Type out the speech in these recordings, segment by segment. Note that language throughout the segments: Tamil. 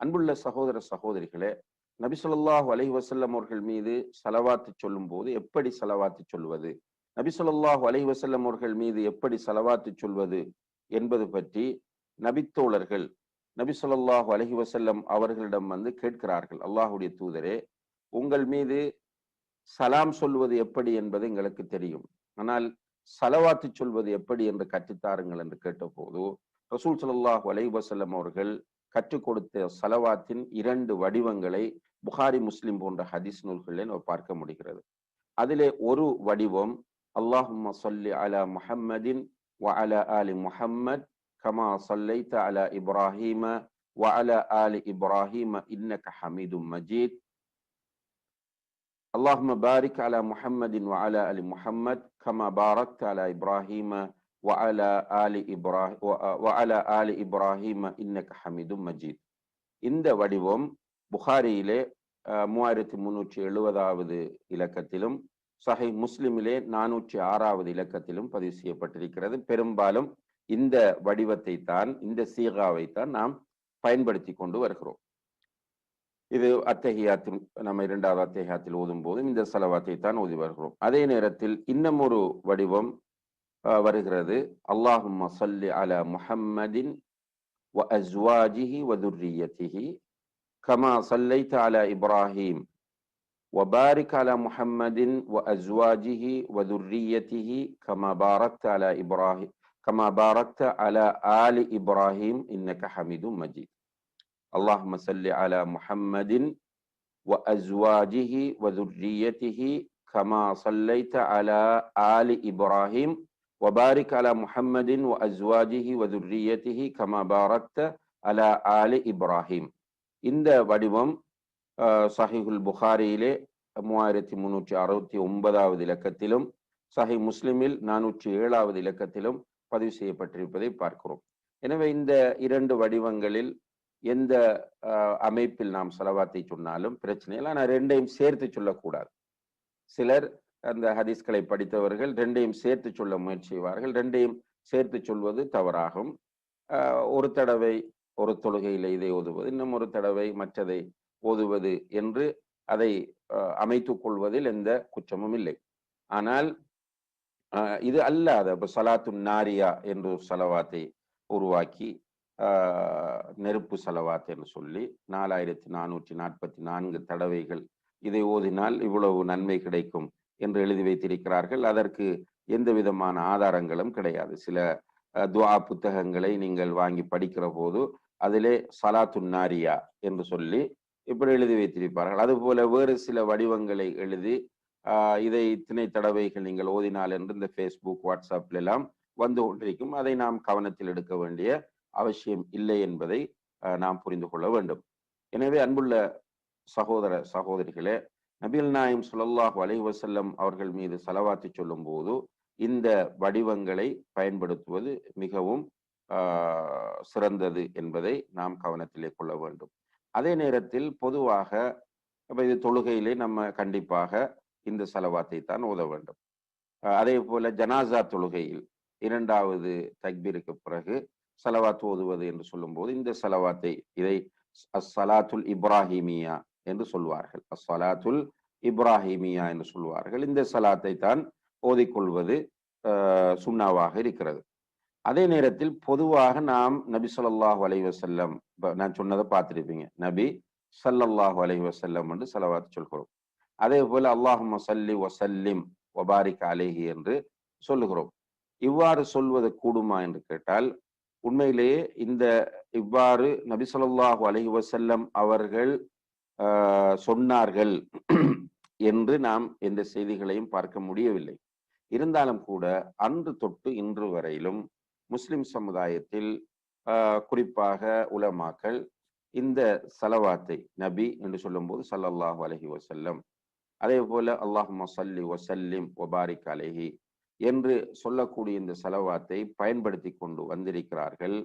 அன்புள்ள சகோதர சகோதரிகளே நபிசுல்லாஹு அலஹி வசல்லம் அவர்கள் மீது செலவாத்து சொல்லும் போது எப்படி செலவாத்து சொல்வது? நபிசுல்லாஹு அலஹி வசல்லம் அவர்கள் மீது எப்படி செலவாத்து சொல்வது என்பது பற்றி நபித்தோழர்கள் நபி ஸல்லல்லாஹு வசல்லம் அவர்களிடம் வந்து கேட்கிறார்கள். அல்லாஹ்வுடைய தூதரே உங்கள் மீது சலாம் சொல்வது எப்படி என்பது எங்களுக்கு தெரியும். ஆனால் சலவாத்து சொல்வது எப்படி என்று கற்றுத்தாருங்கள் என்று கேட்டபோது ரசூல் ஸல்லல்லாஹு அலைஹி வசல்லம் அவர்கள் கற்றுக் கொடுத்த சலவாத்தின் இரண்டு வடிவங்களை புகாரி முஸ்லிம் போன்ற ஹதீஸ் நூல்களில் நம்ம பார்க்க முடிகிறது. அதிலே ஒரு வடிவம் அல்லாஹும் சொல்லி அலா முஹம்மதின் அல அலி முஹம்மத் கமா சொல்லைத்த அலா இப்ராஹிம வ அல அலி இப்ராஹிம இன்னக ஹமீது மஜீத். அல்லாஹும் பாரிக் அலா முஹம்மதின் வ அல அலி முஹம்மத் கமா பாரக் அலா இப்ராஹிம வஅலா ஆலி இப்ராஹி வஅலா ஆலி இப்ராஹிம இன்னக ஹமீதும் மஜீத் இந்த வடிவம் புகாரியிலே மூவாயிரத்தி முன்னூற்றி எழுபதாவது இலக்கத்திலும் சஹை முஸ்லிமிலே நானூற்றி ஆறாவது இலக்கத்திலும் பதிவு செய்யப்பட்டிருக்கிறது. பெரும்பாலும் இந்த வடிவத்தை தான் இந்த சீகாவை தான் நாம் பயன்படுத்தி கொண்டு வருகிறோம். இது அத்தகையாத்தில் நம்ம இரண்டாவது அத்தகையாத்தில் ஓதும் போதும் இந்த செலவாத்தை தான் ஓதி வருகிறோம். அதே நேரத்தில் இன்னமொரு வடிவம் வருகிறது அல்லாஹும் சல்லி அல முஹம்மதின் வ அஸ்வாஜிஹி வதுர்ரியத்திஹி கமா சல்லைத்த அல இப்ராஹிம் وبارك على محمد وأزواجه وذريته كما باركت على إبراهيم كما باركت على آل إبراهيم إنك حميد مجيد اللهم صل على محمد وأزواجه وذريته كما صليت على آل إبراهيم وبارك على محمد وأزواجه وذريته كما باركت على آل إبراهيم இந்த வடிவம் சஹிகுல் புகாரியிலே மூவாயிரத்தி முன்னூற்றி அறுபத்தி ஒன்பதாவது இலக்கத்திலும் சஹி முஸ்லிமில் நானூற்றி ஏழாவது இலக்கத்திலும் பதிவு செய்யப்பட்டிருப்பதை பார்க்கிறோம் எனவே இந்த இரண்டு வடிவங்களில் எந்த அமைப்பில் நாம் செலவாத்தை சொன்னாலும் பிரச்சனை இல்லை ஆனால் ரெண்டையும் சேர்த்து சொல்லக்கூடாது சிலர் அந்த ஹதீஸ்களை படித்தவர்கள் ரெண்டையும் சேர்த்து சொல்ல முயற்சி செய்வார்கள். ரெண்டையும் சேர்த்து சொல்வது தவறாகும். ஒரு தடவை ஒரு தொழுகையில் இதை ஓதுவது இன்னும் ஒரு தடவை மற்றதை ஓதுவது என்று அதை அமைத்துக் கொள்வதில் எந்த குற்றமும் இல்லை. ஆனால் இது அல்லாத இப்போ சலாத்து நாரியா என்று செலவாத்தை உருவாக்கி நெருப்பு செலவாத் என்று சொல்லி நாலாயிரத்தி நானூற்றி நாற்பத்தி நான்கு தடவைகள் இதை ஓதினால் இவ்வளவு நன்மை கிடைக்கும் என்று எழுதி வைத்திருக்கிறார்கள். அதற்கு எந்த விதமான ஆதாரங்களும் கிடையாது. சில துவா புத்தகங்களை நீங்கள் வாங்கி படிக்கிற போது அதிலே சலாத்து நாரியா என்று சொல்லி இப்படி எழுதி வைத்திருப்பார்கள். அதுபோல வேறு சில வடிவங்களை எழுதி இதை இத்தனை தடவைகள் நீங்கள் ஓதினால் என்று இந்த ஃபேஸ்புக் வாட்ஸ்அப்ல எல்லாம் வந்து கொண்டிருக்கும். அதை நாம் கவனத்தில் எடுக்க வேண்டிய அவசியம் இல்லை என்பதை நாம் புரிந்து கொள்ள வேண்டும். எனவே அன்புள்ள சகோதர சகோதரிகளே நபில் நாயம் சுல்லாஹ் அலைவசல்லம் அவர்கள் மீது செலவாத்தி சொல்லும் போது இந்த வடிவங்களை பயன்படுத்துவது மிகவும் சிறந்தது என்பதை நாம் கவனத்திலே கொள்ள வேண்டும். அதே நேரத்தில் பொதுவாக இது தொழுகையிலே நம்ம கண்டிப்பாக இந்த செலவாத்தை தான் ஓத வேண்டும். அதே போல ஜனாசா தொழுகையில் இரண்டாவது தக்பீருக்கு பிறகு செலவாத் ஓதுவது என்று சொல்லும்போது இந்த செலவாத்தை இதை அஸ்ஸலாத்துல் இப்ராஹிமியா என்று சொல்வார்கள். அஸ்ஸலாத்துல் இப்ராஹிமியா என்று சொல்வார்கள். இந்த சலாத்தை தான் ஓதிக்கொள்வது சுண்ணாவாக இருக்கிறது. அதே நேரத்தில் பொதுவாக நாம் நபி சொல்லாஹு அலை வசல்லம் நான் சொன்னதை பார்த்துருப்பீங்க. நபி சல்லல்லாஹு அலை வசல்லம் என்று செலவாத்து சொல்கிறோம். அதே போல அல்லாஹும் சல்லி வசல்லிம் ஒபாரிக் அலேஹி என்று சொல்லுகிறோம். இவ்வாறு சொல்வது கூடுமா என்று கேட்டால் உண்மையிலேயே இந்த இவ்வாறு நபி சொல்லாஹு அலஹி வசல்லம் அவர்கள் சொன்னார்கள் என்று நாம் எந்த செய்திகளையும் பார்க்க முடியவில்லை. இருந்தாலும் கூட அன்று தொட்டு இன்று வரையிலும் முஸ்லிம் சமுதாயத்தில் குறிப்பாக உலமாக்கள் இந்த சலவாத்தை நபி என்று சொல்லும்போது சல்லல்லாஹு அலஹி வசல்லம் அதே போல அல்லாஹும சல்லி வசல்லிம் ஒபாரிக் அலஹி என்று சொல்லக்கூடிய இந்த செலவாத்தை பயன்படுத்தி கொண்டு வந்திருக்கிறார்கள்.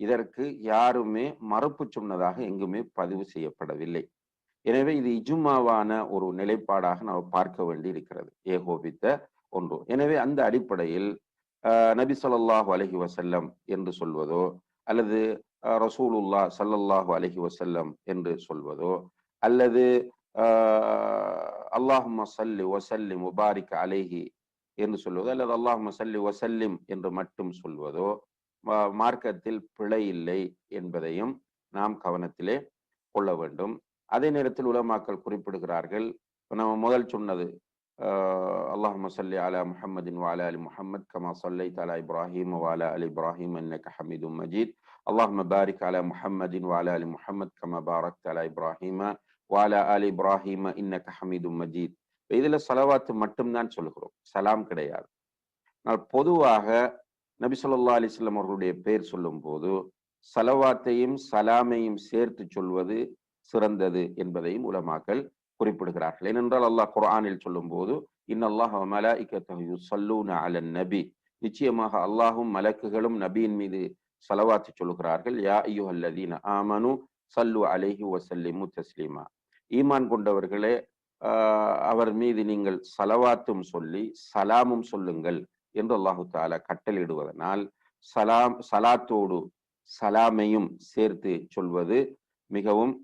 இதற்கு யாருமே மறுப்பு சொன்னதாக எங்குமே பதிவு செய்யப்படவில்லை. எனவே இது இஜுமாவான ஒரு நிலைப்பாடாக நாம் பார்க்க வேண்டி இருக்கிறது ஏகோபித்த ஒன்று. எனவே அந்த அடிப்படையில் நபி சொல்லாஹு அலஹி வசல்லம் என்று சொல்வதோ அல்லது ரசூலுல்லா சல்லல்லாஹு அலஹி வசல்லம் என்று சொல்வதோ அல்லது அல்லாஹும் சல்லி வசல்லிம் முபாரிக் அலைஹி என்று சொல்வதோ அல்லது அல்லாஹும் சல்லி வசல்லிம் என்று மட்டும் சொல்வதோ மார்க்கத்தில் பிழை இல்லை என்பதையும் நாம் கவனத்திலே கொள்ள வேண்டும். அதே நேரத்தில் உலமாக்கள் குறிப்பிடுகிறார்கள் நம்ம முதல் சொன்னது அல்லாஹ் மசல்லி அலா முஹம்மதின் வாலா அலி முஹம்மத் கமா சொல்லை தலா இப்ராஹிம் வாலா அலி இப்ராஹிம் இன்னக ஹமீது மஜீத். அல்லாஹ் பாரிக் அலா முஹம்மதின் வாலா அலி முஹம்மத் கமா பாரக் தலா இப்ராஹிம வாலா அலி இப்ராஹிம இன்னக ஹமீது மஜீத். இதுல சலவாத்து மட்டும்தான் சொல்லுகிறோம் சலாம் கிடையாது. ஆனால் பொதுவாக நபி சொல்லா அலிஸ்லாம் அவர்களுடைய பெயர் சொல்லும் போது சலவாத்தையும் சலாமையும் சேர்த்து சொல்வது சிறந்தது என்பதையும் உலமாக்கள் குறிப்பிடுகிறார்கள். ஏனென்றால் அல்லாஹ் குர்ஆனில் சொல்லும் போது இன்னல்லாஹ் மலாயிக்கத்தஹு அலன் நபி நிச்சயமாக அல்லாஹும் மலக்குகளும் நபியின் மீது சலவாத்து சொல்கிறார்கள் யா ஐயுஹல்லதீன ஆமனு சல்லு அலைஹி வசல்லிமு தஸ்லீமா ஈமான் கொண்டவர்களே ஆஹ், அவர் மீது நீங்கள் சலவாத்தும் சொல்லி சலாமும் சொல்லுங்கள். என்று அல்லாஹு தாலா கட்டளையிடுவதனால் சலாம் சலாத்தோடு சலாமையும் சேர்த்து சொல்வது மிகவும்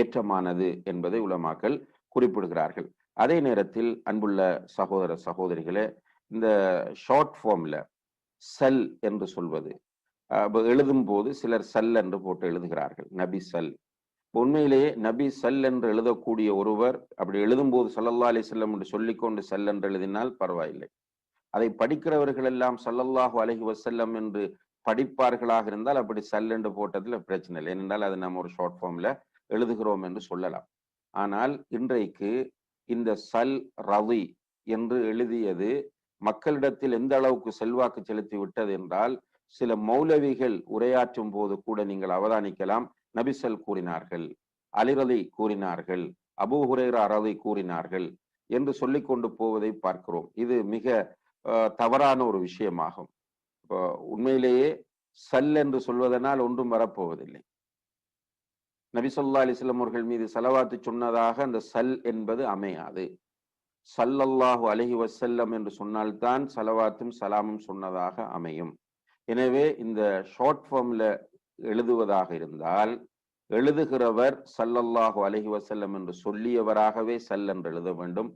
ஏற்றமானது என்பதை உலமாக்கள் குறிப்பிடுகிறார்கள். அதே நேரத்தில் அன்புள்ள சகோதர சகோதரிகளே இந்த ஷார்ட் ஃபார்ம்ல சல் என்று சொல்வது எழுதும் போது சிலர் சல் என்று போட்டு எழுதுகிறார்கள். நபி சல். உண்மையிலேயே நபி சல் என்று எழுதக்கூடிய ஒருவர் அப்படி எழுதும்போது சல்லல்லா அலி செல்லம் என்று சொல்லிக்கொண்டு சல் என்று எழுதினால் பரவாயில்லை. அதை படிக்கிறவர்கள் எல்லாம் சல்லல்லாஹு அலஹி வசல்லம் என்று படிப்பார்களாக இருந்தால் அப்படி சல்லென்று போட்டதுல பிரச்சனை இல்லை. ஏனென்றால் அது நம்ம ஒரு ஷார்ட் ஃபார்ம்ல எழுதுகிறோம் என்று சொல்லலாம். ஆனால் இன்றைக்கு இந்த சல் ரவி என்று எழுதியது மக்களிடத்தில் எந்த அளவுக்கு செல்வாக்கு செலுத்தி விட்டது என்றால் சில மௌலவிகள் உரையாற்றும் போது கூட நீங்கள் அவதானிக்கலாம். நபிசல் கூறினார்கள் அலிரதி கூறினார்கள் அபு ஹுரேரா ரதி கூறினார்கள் என்று சொல்லிக் கொண்டு போவதை பார்க்கிறோம். இது மிக தவறான ஒரு விஷயமாகும். இப்போ உண்மையிலேயே சல் என்று சொல்வதனால் ஒன்றும் வரப்போவதில்லை. நபி அலிஸ்லம் அவர்கள் மீது செலவாத்து சொன்னதாக அந்த சல் என்பது அமையாது. சல்லல்லாஹு அலஹி வசல்லம் என்று சொன்னால்தான் சலவாத்தும் சலாமும் சொன்னதாக அமையும். எனவே இந்த ஷார்ட் ஃபார்ம்ல எழுதுவதாக இருந்தால் எழுதுகிறவர் சல்லல்லாஹு அலஹி வசல்லம் என்று சொல்லியவராகவே சல் என்று எழுத வேண்டும்.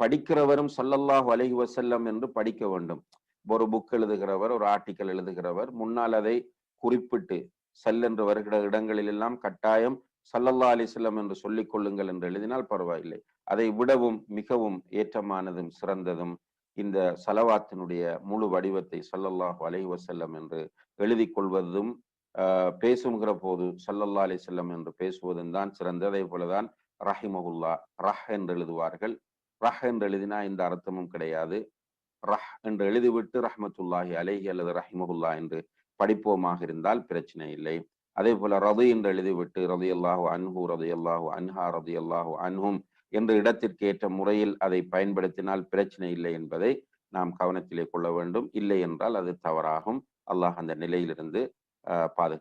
படிக்கிறவரும் சல்லல்லாஹ் அலஹி வசல்லம் என்று படிக்க வேண்டும். ஒரு புக் எழுதுகிறவர் ஒரு ஆர்டிக்கல் எழுதுகிறவர் முன்னால் அதை குறிப்பிட்டு சல் என்று வருகிற இடங்களில் எல்லாம் கட்டாயம் சல்லல்லா அலிஸ்லம் என்று சொல்லிக் கொள்ளுங்கள் என்று எழுதினால் பரவாயில்லை. அதை விடவும் மிகவும் ஏற்றமானதும் சிறந்ததும் இந்த சலவாத்தினுடைய முழு வடிவத்தை சல்லல்லாஹ் அலஹி வசல்லம் என்று எழுதி கொள்வதும் ஆஹ், பேசுகிற போது சல்லல்லா செல்லம் என்று பேசுவதும் தான் சிறந்தது. அதே போலதான் ரஹிமகுல்லா ரஹ் என்று எழுதுவார்கள். ரஹ் என்று எழுதினா இந்த அர்த்தமும் கிடையாது. ரஹ் என்று எழுதிவிட்டு ரஹ்மத்துல்லாஹி அலேஹி அல்லது ரஹிமகுல்லா என்று படிப்போமாக இருந்தால் பிரச்சனை இல்லை. அதே போல ரது என்று எழுதிவிட்டு ரதி அல்லாஹு அன்ஹு ரதி அல்லாஹு அன்ஹா ரதி அல்லாஹு அன்ஹும் என்ற இடத்திற்கு ஏற்ற முறையில் அதை பயன்படுத்தினால் பிரச்சனை இல்லை என்பதை நாம் கவனத்திலே கொள்ள வேண்டும். இல்லை என்றால் அது தவறாகும். அல்லாஹ் அந்த நிலையிலிருந்து ஆஹ் பாது